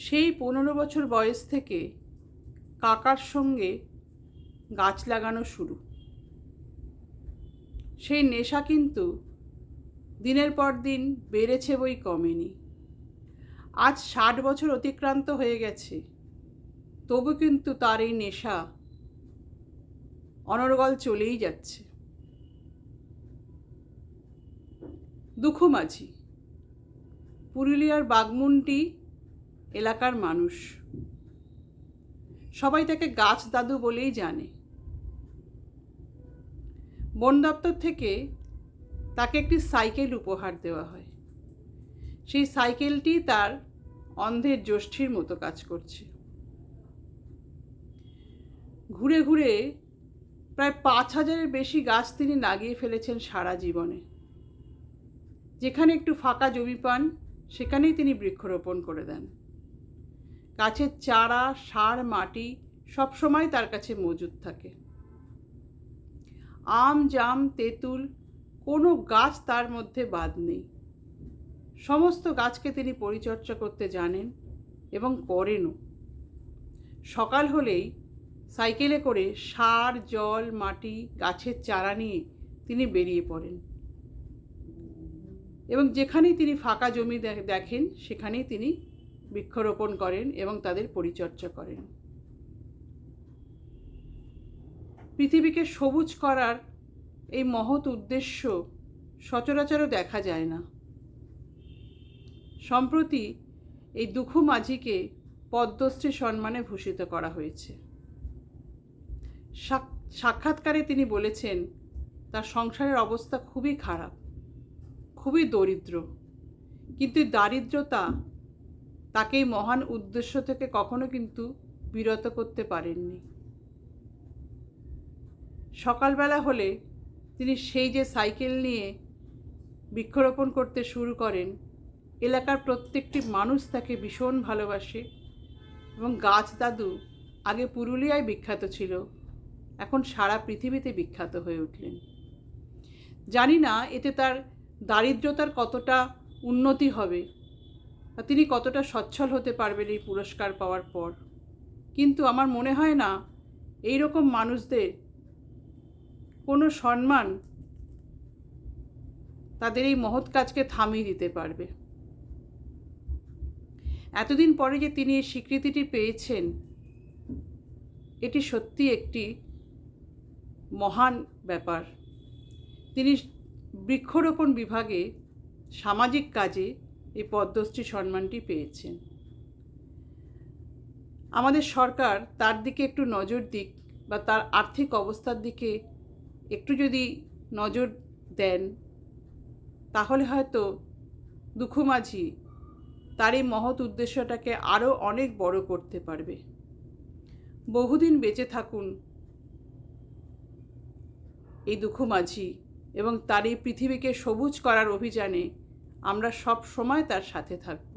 সেই পনেরো বছর বয়স থেকে কাকার সঙ্গে গাছ লাগানো শুরু। সেই নেশা কিন্তু দিনের পর দিন বেড়েছে বই কমেনি। আজ ষাট বছর অতিক্রান্ত হয়ে গেছে। তবু কিন্তু তার এই নেশা অনর্গল চলেই যাচ্ছে। দুঃখ মাঝি, পুরুলিয়ার বাগমুন্টি এলাকার মানুষ। সবাই তাকে গাছ দাদু বলেই জানে। বন দপ্তর থেকে তাকে একটি সাইকেল উপহার দেওয়া হয়। সেই সাইকেলটি তার অন্ধের জ্যোষ্ঠীর মতো কাজ করছে। ঘুরে ঘুরে প্রায় পাঁচ হাজারের বেশি গাছ তিনি লাগিয়ে ফেলেছেন সারা জীবনে। যেখানে একটু ফাঁকা জমি পান, সেখানেই তিনি বৃক্ষরোপণ করে দেন। গাছের চারা, সার, মাটি সবসময় তার কাছে মজুদ থাকে। আম, জাম, তেঁতুল কোনো গাছ তার মধ্যে বাদ নেই। সমস্ত গাছকে তিনি পরিচর্যা করতে জানেন এবং করেনও। সকাল হলেই সাইকেলে করে সার, জল, মাটি, গাছের চারা নিয়ে তিনি বেরিয়ে পড়েন। এবং যেখানেই তিনি ফাঁকা জমি দেখেন, সেখানেই তিনি বৃক্ষরোপণ করেন এবং তাদের পরিচর্যা করেন। পৃথিবীকে সবুজ করার এই মহৎ উদ্দেশ্য সচরাচরও দেখা যায় না। সম্প্রতি এই দুঃখ মাঝিকে পদ্মশ্রী সম্মানে ভূষিত করা হয়েছে। সাক্ষাৎকারে তিনি বলেছেন, তার সংসারের অবস্থা খুবই খারাপ, খুবই দরিদ্র, কিন্তু দারিদ্রতা তাকে এই মহান উদ্দেশ্য থেকে কখনো কিন্তু বিরত করতে পারেননি। সকালবেলা হলে তিনি সেই যে সাইকেল নিয়ে বৃক্ষরোপণ করতে শুরু করেন, এলাকার প্রত্যেকটি মানুষ তাকে ভীষণ ভালোবাসে এবং গাছ দাদু আগে পুরুলিয়ায় বিখ্যাত ছিল, এখন সারা পৃথিবীতে বিখ্যাত হয়ে উঠলেন। জানি না এতে তার দারিদ্রতার কতটা উন্নতি হবে তিনি কতটা সচ্ছল হতে পারবেন এই পুরস্কার পাওয়ার পর। কিন্তু আমার মনে হয় না এই রকম মানুষদের কোনো সম্মান তাদের এই মহৎ কাজকে থামিয়ে দিতে পারবে। এতদিন পরে যে তিনি এই স্বীকৃতিটি পেয়েছেন, এটি সত্যি একটি মহান ব্যাপার। তিনি বৃক্ষরোপণ বিভাগে সামাজিক কাজে এই পদ্মশ্রী সম্মানটি পেয়েছেন আমাদের সরকার তার দিকে একটু নজর দিক বা তার আর্থিক অবস্থার দিকে একটু যদি নজর দেন, তাহলে হয়তো দুঃখমাঝি তার এই মহৎ উদ্দেশ্যটাকে আরও অনেক বড় করতে পারবে। বহুদিন বেঁচে থাকুন এই দুঃখমাঝি এবং তার এই পৃথিবীকে সবুজ করার অভিযানে আমরা সব সময় তার সাথে থাকব।